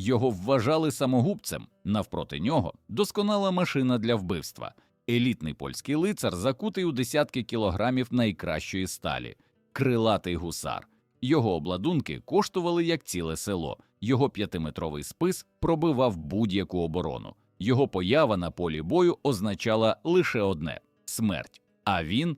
Його вважали самогубцем. Навпроти нього досконала машина для вбивства. Елітний польський лицар, закутий у десятки кілограмів найкращої сталі, крилатий гусар. Його обладунки коштували як ціле село. Його п'ятиметровий спис пробивав будь-яку оборону. Його поява на полі бою означала лише одне смерть. А він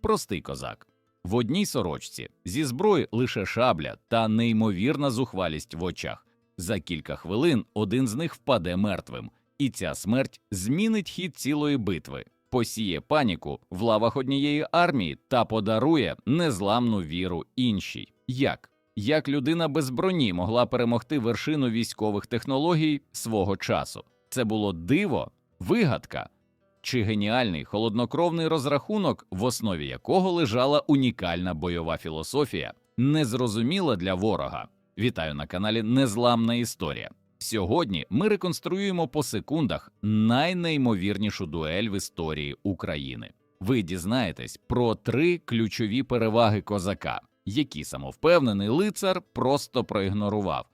простий козак. В одній сорочці зі зброї лише шабля та неймовірна зухвалість в очах. За кілька хвилин один з них впаде мертвим, і ця смерть змінить хід цілої битви, посіє паніку в лавах однієї армії та подарує незламну віру іншій. Як? Як людина без броні могла перемогти вершину військових технологій свого часу? Це було диво, вигадка чи геніальний холоднокровний розрахунок, в основі якого лежала унікальна бойова філософія, незрозуміла для ворога. Вітаю на каналі Незламна Історія. Сьогодні ми реконструюємо по секундах найнеймовірнішу дуель в історії України. Ви дізнаєтесь про три ключові переваги козака, які самовпевнений лицар просто проігнорував.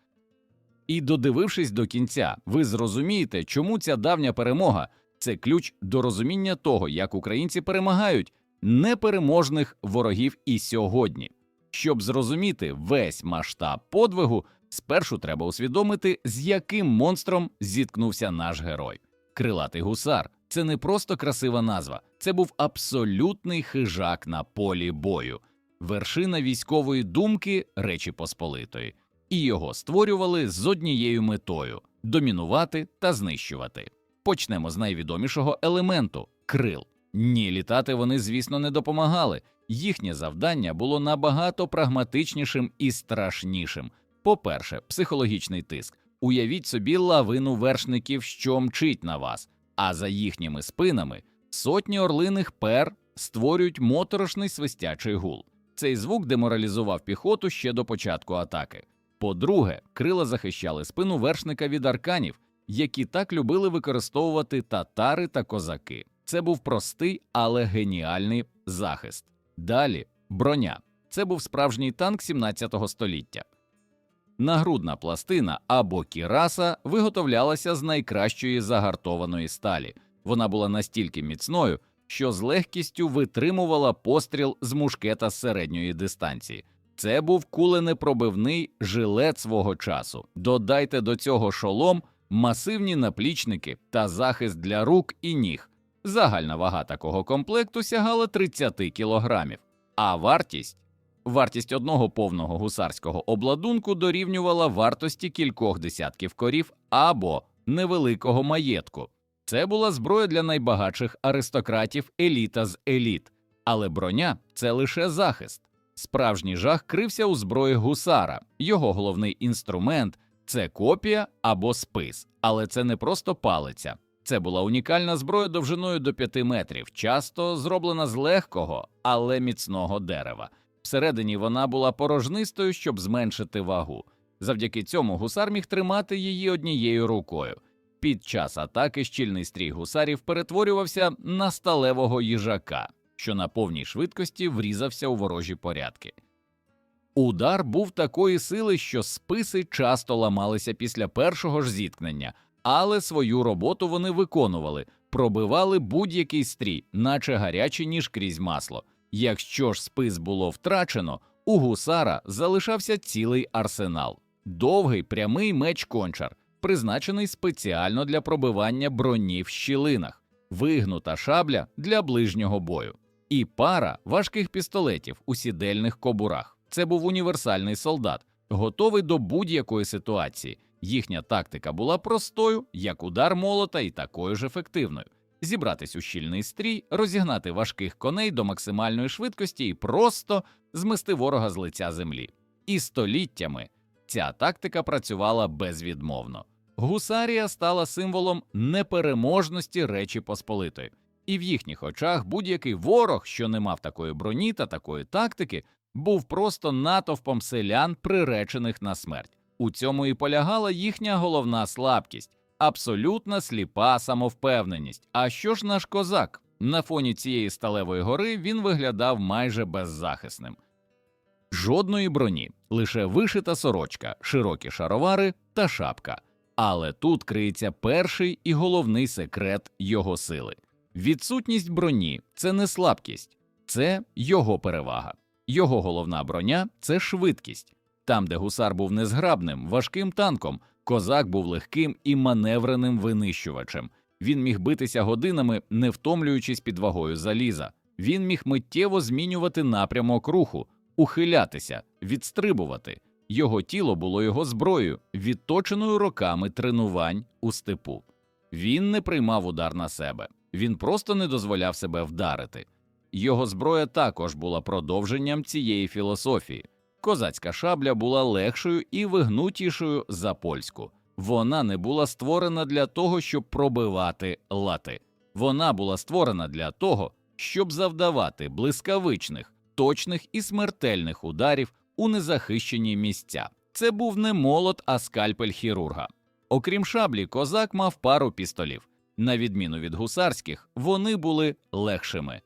І додивившись до кінця, ви зрозумієте, чому ця давня перемога це ключ до розуміння того, як українці перемагають непереможних ворогів і сьогодні. Щоб зрозуміти весь масштаб подвигу, спершу треба усвідомити, з яким монстром зіткнувся наш герой. Крилатий гусар це не просто красива назва, це був абсолютний хижак на полі бою, вершина військової думки Речі Посполитої, і його створювали з однією метою домінувати та знищувати. Почнемо з найвідомішого елементу крил. Ні, літати вони, звісно, не допомагали. Їхнє завдання було набагато прагматичнішим і страшнішим. По-перше, психологічний тиск. Уявіть собі лавину вершників, що мчить на вас, а за їхніми спинами сотні орлиних пер створюють моторошний свистячий гул. Цей звук деморалізував піхоту ще до початку атаки. По-друге, крила захищали спину вершника від арканів, які так любили використовувати татари та козаки. Це був простий, але геніальний захист. Далі броня. Це був справжній танк 17 століття. Нагрудна пластина або кіраса виготовлялася з найкращої загартованої сталі. Вона була настільки міцною, що з легкістю витримувала постріл з мушкета з середньої дистанції. Це був куленепробивний жилет свого часу. Додайте до цього шолом, масивні наплічники та захист для рук і ніг. Загальна вага такого комплекту сягала 30 кілограмів, а вартість вартість одного повного гусарського обладунку дорівнювала вартості кількох десятків корів або невеликого маєтку. Це була зброя для найбагатших аристократів еліта з еліт, але броня це лише захист. Справжній жах крився у зброї гусара. Його головний інструмент це копія або спис, але це не просто палиця. Це була унікальна зброя довжиною до 5 метрів, часто зроблена з легкого, але міцного дерева. Всередині вона була порожнистою, щоб зменшити вагу. Завдяки цьому гусар міг тримати її однією рукою. Під час атаки щільний стрій гусарів перетворювався на сталевого їжака, що на повній швидкості врізався у ворожі порядки. Удар був такої сили, що списи часто ламалися після першого ж зіткнення, але свою роботу вони виконували, пробивали будь-який стрій, наче гарячий ніж крізь масло. Якщо ж спис було втрачено, у гусара залишався цілий арсенал, довгий прямий меч кончар, призначений спеціально для пробивання броні в щілинах, вигнута шабля для ближнього бою, і пара важких пістолетів у сідельних кобурах. Це був універсальний солдат, готовий до будь-якої ситуації. Їхня тактика була простою, як удар молота, і такою ж ефективною. Зібратись у щільний стрій, розігнати важких коней до максимальної швидкості і просто змести ворога з лиця землі. І століттями ця тактика працювала безвідмовно. Гусарія стала символом непереможності Речі Посполитої, і в їхніх очах будь-який ворог, що не мав такої броні та такої тактики, був просто натовпом селян, приречених на смерть. У цьому і полягала їхня головна слабкість абсолютна сліпа самовпевненість. А що ж наш козак? На фоні цієї сталевої гори він виглядав майже беззахисним. Жодної броні, лише вишита сорочка, широкі шаровари та шапка. Але тут криється перший і головний секрет його сили. Відсутність броні це не слабкість, це його перевага. Його головна броня це швидкість. Там, де гусар був незграбним, важким танком, козак був легким і маневреним винищувачем. Він міг битися годинами, не втомлюючись під вагою заліза. Він міг миттєво змінювати напрямок руху, ухилятися, відстрибувати. Його тіло було його зброєю, відточеною роками тренувань у степу. Він не приймав удар на себе, він просто не дозволяв себе вдарити. Його зброя також була продовженням цієї філософії. Козацька шабля була легшою і вигнутішою за польську. Вона не була створена для того, щоб пробивати лати. Вона була створена для того, щоб завдавати блискавичних, точних і смертельних ударів у незахищені місця. Це був не молот, а скальпель хірурга. Окрім шаблі, козак мав пару пістолів. На відміну від гусарських, вони були легшими.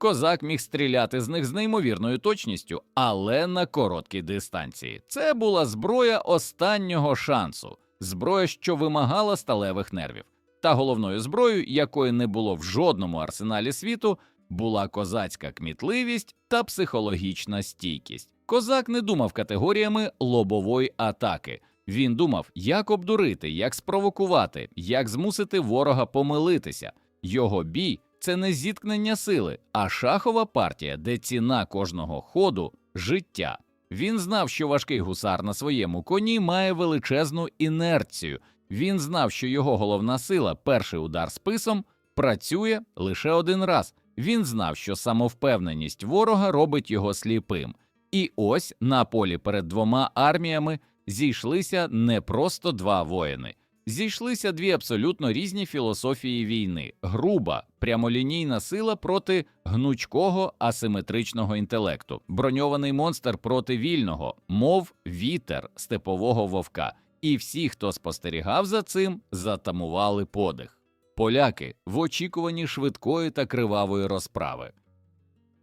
Козак міг стріляти з них з неймовірною точністю, але на короткій дистанції. Це була зброя останнього шансу, зброя, що вимагала сталевих нервів. Та головною зброєю, якої не було в жодному арсеналі світу, була козацька кмітливість та психологічна стійкість. Козак не думав категоріями лобової атаки. Він думав, як обдурити, як спровокувати, як змусити ворога помилитися. Його бій це не зіткнення сили, а шахова партія, де ціна кожного ходу життя. Він знав, що важкий гусар на своєму коні має величезну інерцію. Він знав, що його головна сила, перший удар списом, працює лише один раз. Він знав, що самовпевненість ворога робить його сліпим. І ось на полі перед двома арміями зійшлися не просто два воїни. Зійшлися дві абсолютно різні філософії війни: груба, прямолінійна сила проти гнучкого асиметричного інтелекту, броньований монстр проти вільного, мов вітер степового вовка. І всі, хто спостерігав за цим, затамували подих. Поляки в очікуванні швидкої та кривавої розправи.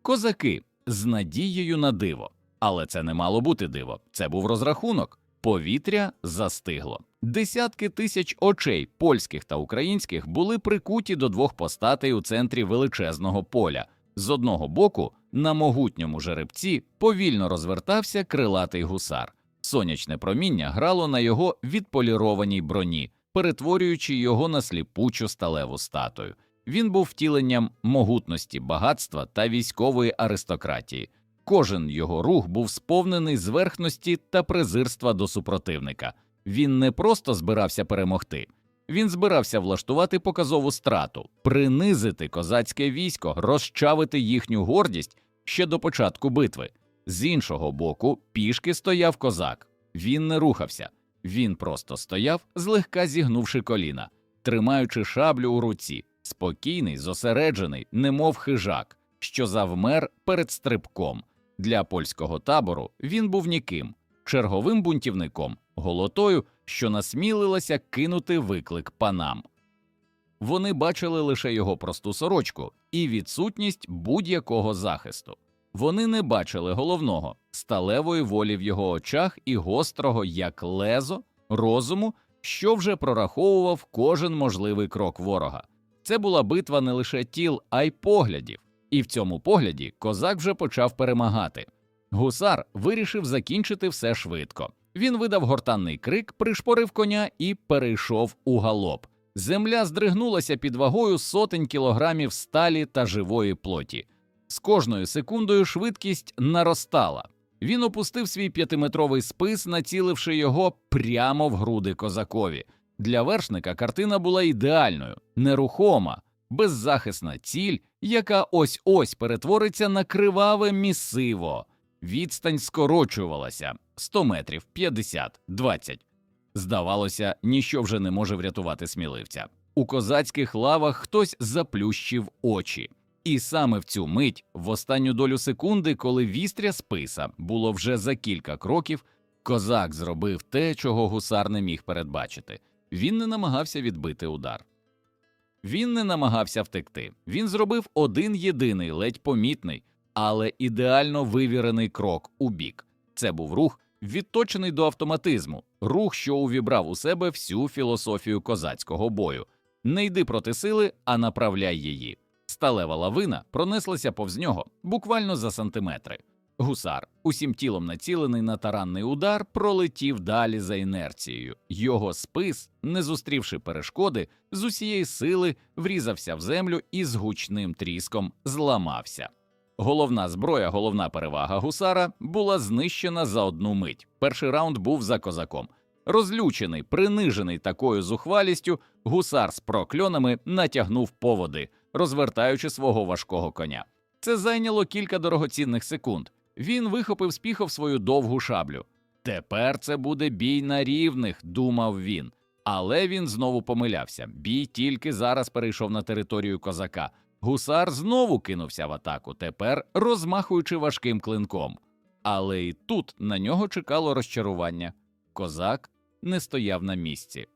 Козаки з надією на диво. Але це не мало бути диво. Це був розрахунок. Повітря застигло. Десятки тисяч очей польських та українських були прикуті до двох постатей у центрі величезного поля. З одного боку, на могутньому жеребці повільно розвертався крилатий гусар. Сонячне проміння грало на його відполірованій броні, перетворюючи його на сліпучу сталеву статую. Він був втіленням могутності, багатства та військової аристократії. Кожен його рух був сповнений зверхності та презирства до супротивника. Він не просто збирався перемогти, він збирався влаштувати показову страту, принизити козацьке військо, розчавити їхню гордість ще до початку битви. З іншого боку, пішки стояв козак. Він не рухався, він просто стояв, злегка зігнувши коліна, тримаючи шаблю у руці, спокійний, зосереджений, немов хижак, що завмер перед стрибком. Для польського табору він був ніким, черговим бунтівником, голотою, що насмілилася кинути виклик панам. Вони бачили лише його просту сорочку і відсутність будь-якого захисту. Вони не бачили головного сталевої волі в його очах і гострого, як лезо, розуму, що вже прораховував кожен можливий крок ворога. Це була битва не лише тіл, а й поглядів. І в цьому погляді козак вже почав перемагати. Гусар вирішив закінчити все швидко. Він видав гортанний крик, пришпорив коня і перейшов у галоп. Земля здригнулася під вагою сотень кілограмів сталі та живої плоті. З кожною секундою швидкість наростала. Він опустив свій п'ятиметровий спис, націливши його прямо в груди козакові. Для вершника картина була ідеальною, нерухома, беззахисна ціль, яка ось ось перетвориться на криваве місиво. Відстань скорочувалася 100 метрів, 50, 20. Здавалося, ніщо вже не може врятувати сміливця. У козацьких лавах хтось заплющив очі. І саме в цю мить, в останню долю секунди, коли вістря списа було вже за кілька кроків, козак зробив те, чого гусар не міг передбачити. Він не намагався відбити удар. Він не намагався втекти. Він зробив один єдиний, ледь помітний, але ідеально вивірений крок у бік. Це був рух, відточений до автоматизму, рух, що увібрав у себе всю філософію козацького бою. Не йди проти сили, а направляй її. Сталева лавина пронеслася повз нього буквально за сантиметри. Гусар, усім тілом націлений на таранний удар, пролетів далі за інерцією. Його спис, не зустрівши перешкоди, з усієї сили врізався в землю і з гучним тріском зламався. Головна зброя, головна перевага гусара була знищена за одну мить. Перший раунд був за козаком. Розлючений, принижений такою зухвалістю, гусар з прокльонами натягнув поводи, розвертаючи свого важкого коня. Це зайняло кілька дорогоцінних секунд. Він вихопив з піхов свою довгу шаблю. Тепер це буде бій на рівних, думав він. Але він знову помилявся. Бій тільки зараз перейшов на територію козака. Гусар знову кинувся в атаку, тепер розмахуючи важким клинком. Але і тут на нього чекало розчарування. Козак не стояв на місці.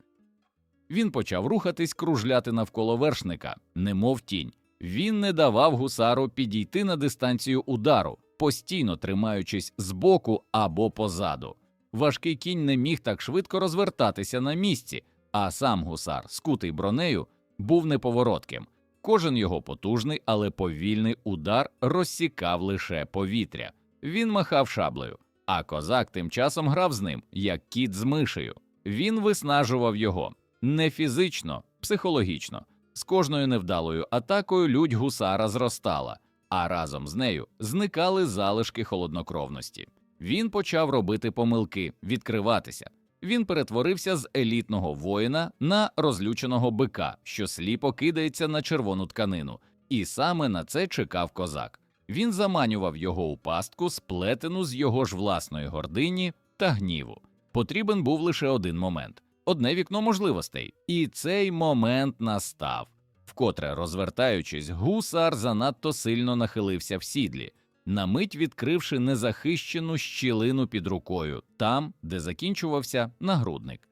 Він почав рухатись, кружляти навколо вершника, немов тінь. Він не давав гусару підійти на дистанцію удару, постійно тримаючись збоку або позаду. Важкий кінь не міг так швидко розвертатися на місці, а сам гусар, скутий бронею, був неповоротким. Кожен його потужний, але повільний удар розсікав лише повітря. Він махав шаблею, а козак тим часом грав з ним, як кіт з мишею. Він виснажував його не фізично, психологічно. З кожною невдалою атакою лють гусара зростала, а разом з нею зникали залишки холоднокровності. Він почав робити помилки, відкриватися. Він перетворився з елітного воїна на розлюченого бика, що сліпо кидається на червону тканину, і саме на це чекав козак. Він заманював його у пастку, сплетену з його ж власної гордині та гніву. Потрібен був лише один момент одне вікно можливостей, і цей момент настав. Вкотре розвертаючись, гусар занадто сильно нахилився в сідлі, на мить відкривши незахищену щілину під рукою, там, де закінчувався нагрудник.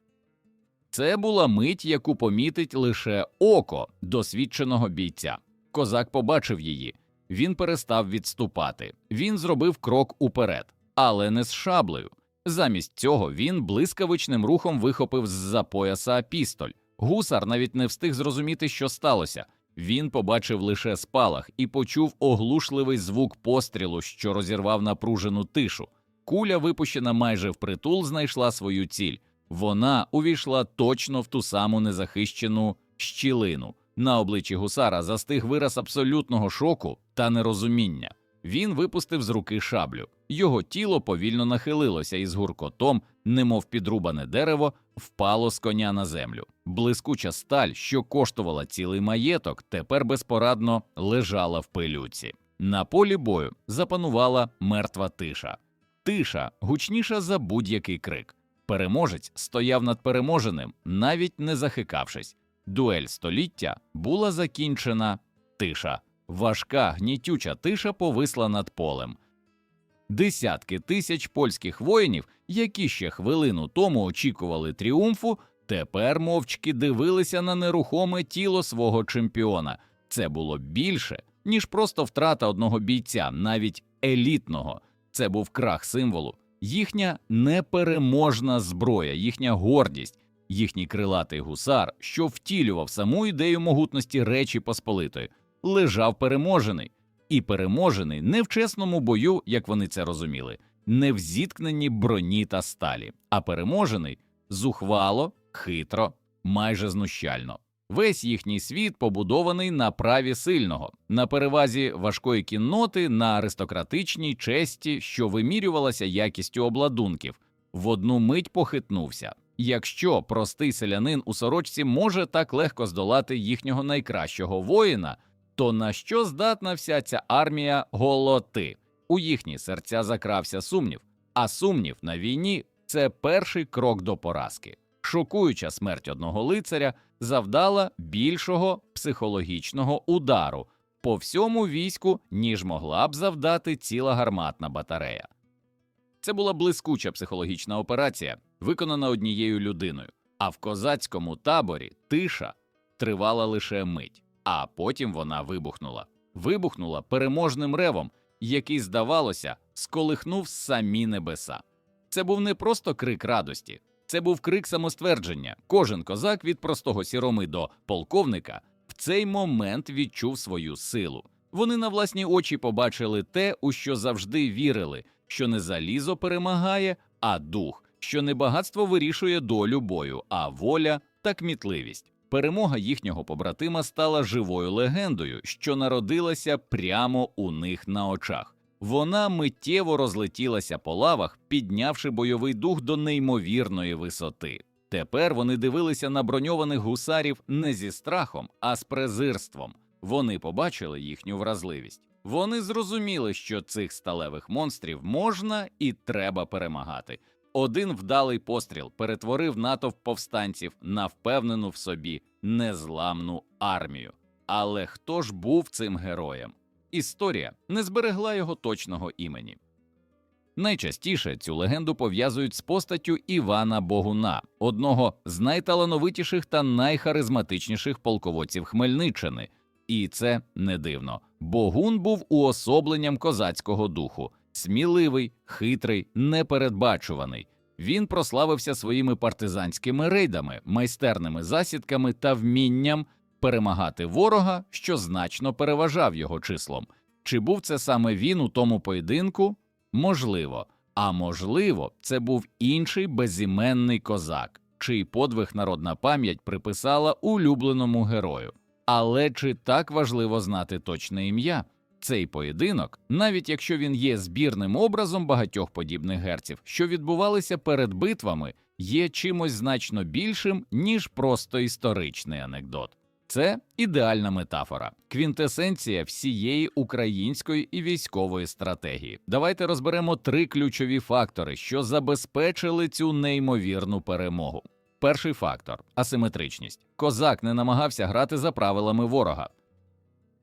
Це була мить, яку помітить лише око досвідченого бійця. Козак побачив її. Він перестав відступати. Він зробив крок уперед, але не з шаблею. Замість цього він блискавичним рухом вихопив з-за пояса пістоль. Гусар навіть не встиг зрозуміти, що сталося. Він побачив лише спалах і почув оглушливий звук пострілу, що розірвав напружену тишу. Куля, випущена майже впритул, знайшла свою ціль. Вона увійшла точно в ту саму незахищену щілину. На обличчі гусара застиг вираз абсолютного шоку та нерозуміння. Він випустив з руки шаблю. Його тіло повільно нахилилося і з гуркотом, немов підрубане дерево, впало з коня на землю. Блискуча сталь, що коштувала цілий маєток, тепер безпорадно лежала в пилюці. На полі бою запанувала мертва тиша. Тиша гучніша за будь-який крик. Переможець стояв над переможеним, навіть не захикавшись. Дуель століття була закінчена. Тиша. Важка, гнітюча тиша повисла над полем. Десятки тисяч польських воїнів, які ще хвилину тому очікували тріумфу, тепер мовчки дивилися на нерухоме тіло свого чемпіона. Це було більше, ніж просто втрата одного бійця, навіть елітного. Це був крах символу, їхня непереможна зброя, їхня гордість, їхній крилатий гусар, що втілював саму ідею могутності Речі Посполитої, лежав переможений і переможений не в чесному бою, як вони це розуміли, не в зіткненні броні та сталі, а переможений зухвало, хитро, майже знущально. Весь їхній світ побудований на праві сильного, на перевазі важкої кінноти, на аристократичній честі, що вимірювалася якістю обладунків, в одну мить похитнувся. Якщо простий селянин у сорочці може так легко здолати їхнього найкращого воїна, то на що здатна вся ця армія голоти? У їхні серця закрався сумнів, а сумнів на війні це перший крок до поразки. Шокуюча смерть одного лицаря завдала більшого психологічного удару по всьому війську, ніж могла б завдати ціла гарматна батарея. Це була блискуча психологічна операція, виконана однією людиною, а в козацькому таборі тиша тривала лише мить, а потім вона вибухнула. Вибухнула переможним ревом, який, здавалося, сколихнув самі небеса. Це був не просто крик радості, це був крик самоствердження. Кожен козак від простого сіроми до полковника в цей момент відчув свою силу. Вони на власні очі побачили те, у що завжди вірили, що не залізо перемагає, а дух, що не багатство вирішує долю бою, а воля та кмітливість. Перемога їхнього побратима стала живою легендою, що народилася прямо у них на очах. Вона миттєво розлетілася по лавах, піднявши бойовий дух до неймовірної висоти. Тепер вони дивилися на броньованих гусарів не зі страхом, а з презирством. Вони побачили їхню вразливість. Вони зрозуміли, що цих сталевих монстрів можна і треба перемагати. Один вдалий постріл перетворив натовп повстанців на впевнену в собі незламну армію. Але хто ж був цим героєм? Історія не зберегла його точного імені. Найчастіше цю легенду пов'язують з постаттю Івана Богуна, одного з найталановитіших та найхаризматичніших полководців Хмельниччини. І це не дивно. Богун був уособленням козацького духу, сміливий, хитрий, непередбачуваний. Він прославився своїми партизанськими рейдами, майстерними засідками та вмінням перемагати ворога, що значно переважав його числом. Чи був це саме він у тому поєдинку? Можливо, а можливо, це був інший безіменний козак, чий подвиг народна пам'ять приписала улюбленому герою. Але чи так важливо знати точне ім'я? Цей поєдинок, навіть якщо він є збірним образом багатьох подібних герців, що відбувалися перед битвами, є чимось значно більшим, ніж просто історичний анекдот. Це ідеальна метафора, квінтесенція всієї української і військової стратегії. Давайте розберемо три ключові фактори, що забезпечили цю неймовірну перемогу. Перший фактор асиметричність. Козак не намагався грати за правилами ворога.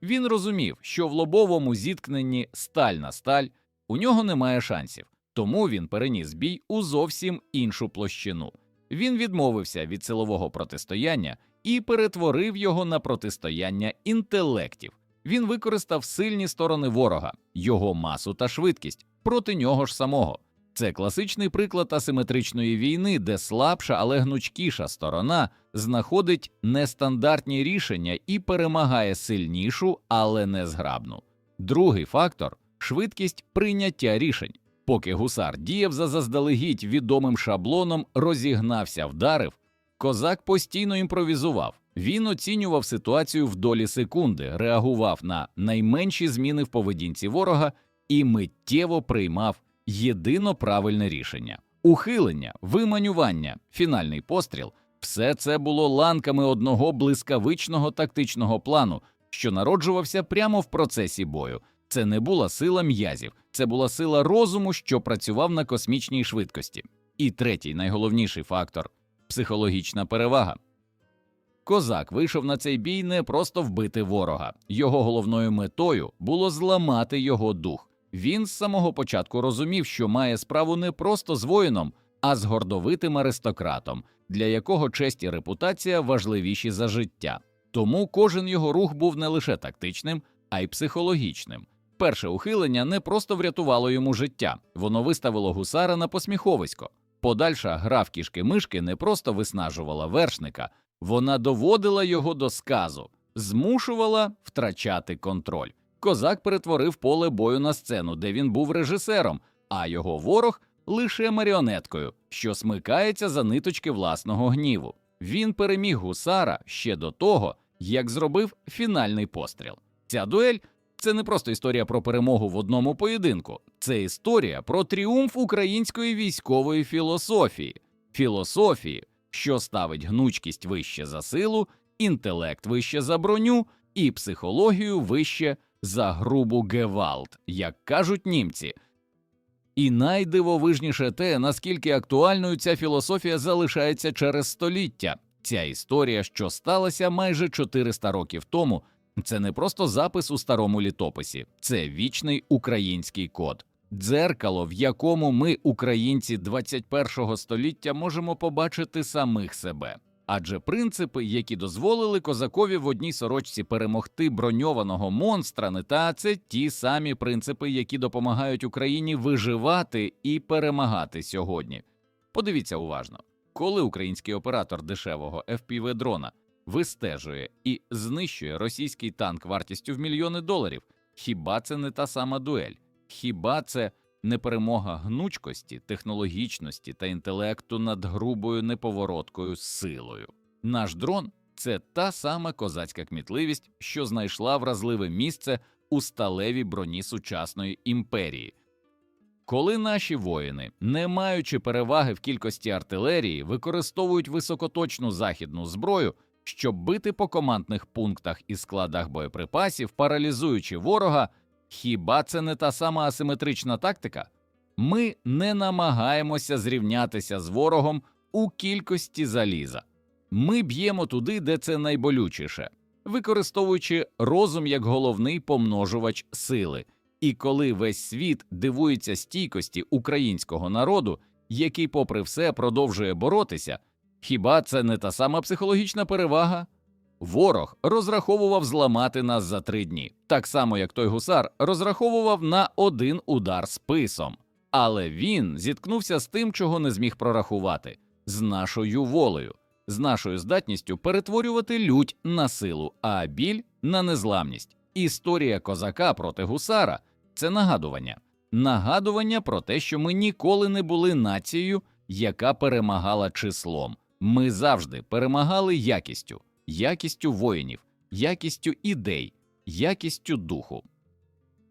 Він розумів, що в лобовому зіткненні сталь на сталь у нього немає шансів, тому він переніс бій у зовсім іншу площину. Він відмовився від силового протистояння і перетворив його на протистояння інтелектів. Він використав сильні сторони ворога, його масу та швидкість проти нього ж самого. Це класичний приклад асиметричної війни, де слабша, але гнучкіша сторона знаходить нестандартні рішення і перемагає сильнішу, але не зграбну. Другий фактор швидкість прийняття рішень. Поки гусар діяв за заздалегідь відомим шаблоном, розігнався, вдарив, козак постійно імпровізував. Він оцінював ситуацію в долі секунди, реагував на найменші зміни в поведінці ворога і миттєво приймав єдино правильне рішення. Ухилення, виманювання, фінальний постріл все це було ланками одного блискавичного тактичного плану, що народжувався прямо в процесі бою. Це не була сила м'язів, це була сила розуму, що працював на космічній швидкості. І третій найголовніший фактор психологічна перевага. Козак вийшов на цей бій не просто вбити ворога, його головною метою було зламати його дух. Він з самого початку розумів, що має справу не просто з воїном, а з гордовитим аристократом, для якого честь і репутація важливіші за життя. Тому кожен його рух був не лише тактичним, а й психологічним. Перше ухилення не просто врятувало йому життя, воно виставило гусара на посміховисько. Подальша гра в кішки-мишки не просто виснажувала вершника, вона доводила його до сказу, змушувала втрачати контроль. Козак перетворив поле бою на сцену, де він був режисером, а його ворог лише маріонеткою, що смикається за ниточки власного гніву. Він переміг гусара ще до того, як зробив фінальний постріл. Ця дуель це не просто історія про перемогу в одному поєдинку, це історія про тріумф української військової філософії, філософії, що ставить гнучкість вище за силу, інтелект вище за броню і психологію вище за грубу гевалт, як кажуть німці. І найдивовижніше те, наскільки актуальною ця філософія залишається через століття. Ця історія, що сталася майже 400 років тому, це не просто запис у старому літописі, це вічний український код, дзеркало, в якому ми, українці 21 століття, можемо побачити самих себе. Адже принципи, які дозволили козакові в одній сорочці перемогти броньованого монстра, не та це ті самі принципи, які допомагають Україні виживати і перемагати сьогодні. Подивіться уважно, коли український оператор дешевого fpv дрона вистежує і знищує російський танк вартістю в мільйони доларів, хіба це не та сама дуель? Хіба це не перемога гнучкості, технологічності та інтелекту над грубою неповороткою силою? Наш дрон це та сама козацька кмітливість, що знайшла вразливе місце у сталевій броні сучасної імперії. Коли наші воїни, не маючи переваги в кількості артилерії, використовують високоточну західну зброю, щоб бити по командних пунктах і складах боєприпасів, паралізуючи ворога, хіба це не та сама асиметрична тактика? Ми не намагаємося зрівнятися з ворогом у кількості заліза. Ми б'ємо туди, де це найболючіше, використовуючи розум як головний помножувач сили. І коли весь світ дивується стійкості українського народу, який, попри все, продовжує боротися, хіба це не та сама психологічна перевага? Ворог розраховував зламати нас за три дні, так само як той гусар розраховував на один удар списом. Але він зіткнувся з тим, чого не зміг прорахувати з нашою волею, з нашою здатністю перетворювати лють на силу, а біль на незламність. Історія козака проти гусара це нагадування, нагадування про те, що ми ніколи не були нацією, яка перемагала числом. Ми завжди перемагали якістю, якістю воїнів, якістю ідей, якістю духу.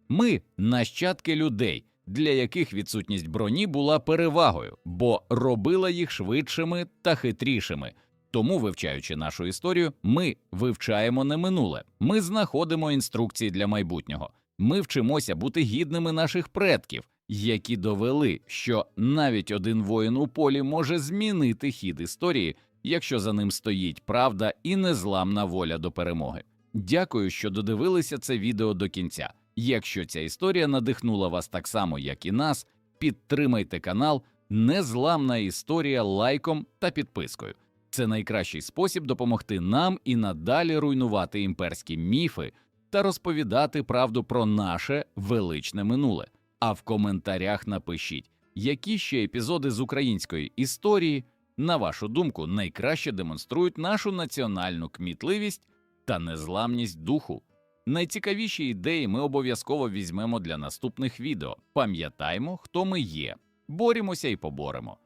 Ми нащадки людей, для яких відсутність броні була перевагою, бо робила їх швидшими та хитрішими. Тому, вивчаючи нашу історію, ми вивчаємо не минуле, ми знаходимо інструкції для майбутнього. Ми вчимося бути гідними наших предків, які довели, що навіть один воїн у полі може змінити хід історії, якщо за ним стоїть правда і незламна воля до перемоги. Дякую, що додивилися це відео до кінця. Якщо ця історія надихнула вас так само, як і нас, підтримайте канал Незламна історія лайком та підпискою. Це найкращий спосіб допомогти нам і надалі руйнувати імперські міфи та розповідати правду про наше величне минуле. А в коментарях напишіть, які ще епізоди з української історії, на вашу думку, найкраще демонструють нашу національну кмітливість та незламність духу. Найцікавіші ідеї ми обов'язково візьмемо для наступних відео. Пам'ятаймо, хто ми є, борімося і поборемо.